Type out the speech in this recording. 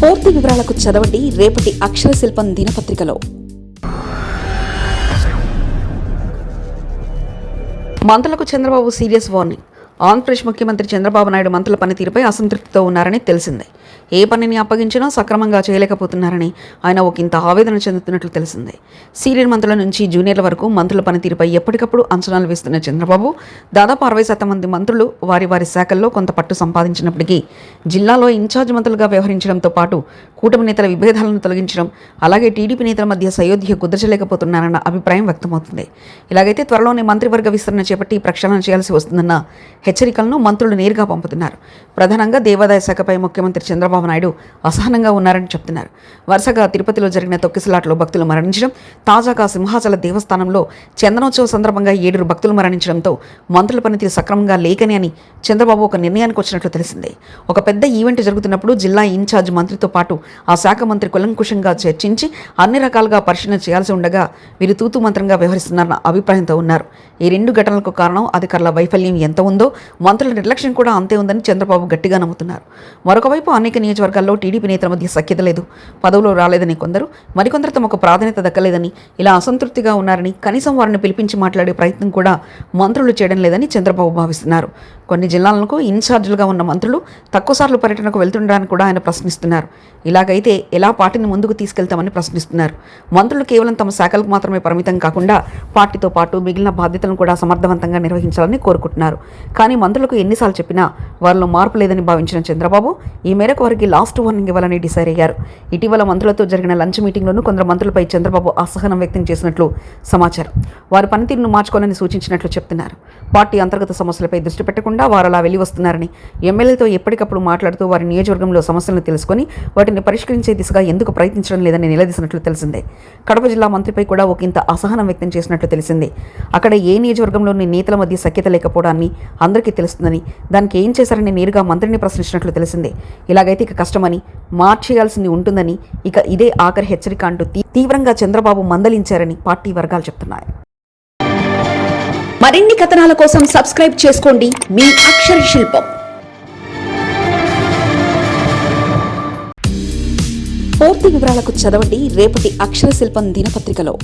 పూర్తి వివరాలకు చదవండి రేపటి అక్షర శిల్పం దినపత్రికలో. మంత్రులకు చంద్రబాబు సీరియస్ వార్నింగ్. ఆంధ్రప్రదేశ్ ముఖ్యమంత్రి చంద్రబాబు నాయుడు మంత్రుల పనితీరుపై అసంతృప్తితో ఉన్నారని తెలిసిందే. ఏ పనిని అప్పగించినా సక్రమంగా చేయలేకపోతున్నారని ఆయన ఒకంత ఆవేదన చెందుతున్నట్లు తెలిసిందే. సీనియర్ మంత్రుల నుంచి జూనియర్ల వరకు మంత్రుల పనితీరుపై ఎప్పటికప్పుడు అంచనాలు వేస్తున్న చంద్రబాబు దాదాపు అరవై శాతం మంది మంత్రులు వారి వారి శాఖల్లో కొంత పట్టు సంపాదించినప్పటికీ జిల్లాలో ఇన్ఛార్జ్ మంత్రులుగా వ్యవహరించడంతో పాటు కూటమి నేతల విభేదాలను తొలగించడం అలాగే టీడీపీ నేతల మధ్య సయోధ్య కుదర్చలేకపోతున్నారన్న అభిప్రాయం వ్యక్తమవుతుంది. ఇలాగైతే త్వరలోనే మంత్రివర్గ విస్తరణ చేపట్టి ప్రక్షాళన చేయాల్సి వస్తుందన్న హెచ్చరికలను మంత్రులు నేరుగా పంపుతున్నారు. ప్రధానంగా దేవాదాయ శాఖపై ముఖ్యమంత్రి చంద్రబాబు నాయుడు అసహనంగా ఉన్నారని చెప్తున్నారు. వరుసగా తిరుపతిలో జరిగిన తొక్కిసలాట్లో భక్తులు మరణించడం తాజాగా సింహాచల దేవస్థానంలో చందనోత్సవ సందర్భంగా ఏడుగురు భక్తులు మరణించడంతో మంత్రుల పనితీరు సక్రమంగా లేకని అని చంద్రబాబు ఒక నిర్ణయానికి వచ్చినట్లు తెలిసిందే. ఒక పెద్ద ఈవెంట్ జరుగుతున్నప్పుడు జిల్లా ఇన్ఛార్జ్ మంత్రితో పాటు ఆ శాఖ మంత్రి కులంకుషంగా చర్చించి అన్ని రకాలుగా పరిశీలన చేయాల్సి ఉండగా వీరు తూతు మంత్రంగా వ్యవహరిస్తున్నారన్న అభిప్రాయంతో ఉన్నారు. ఈ రెండు ఘటనలకు కారణం అధికారుల వైఫల్యం ఎంత ఉందో మంత్రుల నిర్లక్ష్యం కూడా అంతే ఉందని చంద్రబాబు గట్టిగా నమ్ముతున్నారు. మరొకవైపు అనేక నియోజకవర్గాల్లో టీడీపీ నేతల మధ్య సఖ్యత లేదు. పదవులు రాలేదని కొందరు మరికొందరు తమకు ప్రాధాన్యత దక్కలేదని ఇలా అసంతృప్తిగా ఉన్నారని కనీసం వారిని పిలిపించి మాట్లాడే ప్రయత్నం కూడా మంత్రులు చేయడం లేదని చంద్రబాబు భావిస్తున్నారు. కొన్ని జిల్లాలకు ఇన్ఛార్జీలుగా ఉన్న మంత్రులు తక్కువసార్లు పర్యటనకు వెళ్తుండడానికి కూడా ఆయన ప్రశ్నిస్తున్నారు. ఇలాగైతే ఎలా పార్టీని ముందుకు తీసుకెళ్తామని ప్రశ్నిస్తున్నారు. మంత్రులు కేవలం తమ శాఖలకు మాత్రమే పరిమితం కాకుండా పార్టీతో పాటు మిగిలిన బాధ్యతలను కూడా సమర్థవంతంగా నిర్వహించాలని కోరుకుంటున్నారు. కానీ మంత్రులకు ఎన్నిసార్లు చెప్పినా వారిలో మార్పు లేదని భావించిన చంద్రబాబు ఈ మేరకు వారికి లాస్ట్ వార్నింగ్ ఇవ్వాలని డిసైడ్ అయ్యారు. ఇటీవల మంత్రులతో జరిగిన లంచ్ మీటింగ్లోనూ కొందరు మంత్రులపై చంద్రబాబు అసహనం వ్యక్తం చేసినట్లు సమాచారం. వారి పనితీరును మార్చుకోవాలని సూచించినట్లు చెప్తున్నారు. పార్టీ అంతర్గత సమస్యలపై దృష్టి పెట్టకుండా వారు అలా వెళ్ళి వస్తున్నారని ఎమ్మెల్యేలతో ఎప్పటికప్పుడు మాట్లాడుతూ వారి నియోజకవర్గంలో సమస్యలను తెలుసుకొని వాటిని పరిష్కరించే దిశగా ఎందుకు ప్రయత్నించడం లేదని నిలదీసినట్లు తెలిసిందే. కడప జిల్లా మంత్రిపై కూడా ఒక ఇంత అసహనం వ్యక్తం చేసినట్లు తెలిసిందే. అక్కడ ఏ నియోజకవర్గంలోని నేతల మధ్య సఖ్యత లేకపోవడాన్ని అందరికీ తెలుస్తుందని. దానికి ఏం చేశారని నేరుగా మంత్రిని ప్రశ్నించినట్లు తెలిసిందే. ఇలాగైతే ఇక కష్టమని మార్చేయాల్సింది ఉంటుందని ఇక ఇదే ఆఖరి హెచ్చరిక అంటూ తీవ్రంగా చంద్రబాబు మందలించారని పార్టీ వర్గాలు చెప్తున్నాయి. మరిన్ని కథనాల కోసం సబ్స్క్రైబ్ చేసుకోండి మీ అక్షర శిల్పం. పూర్తి వివరాలకు చదవండి రేపటి అక్షర శిల్పం దినపత్రికలో.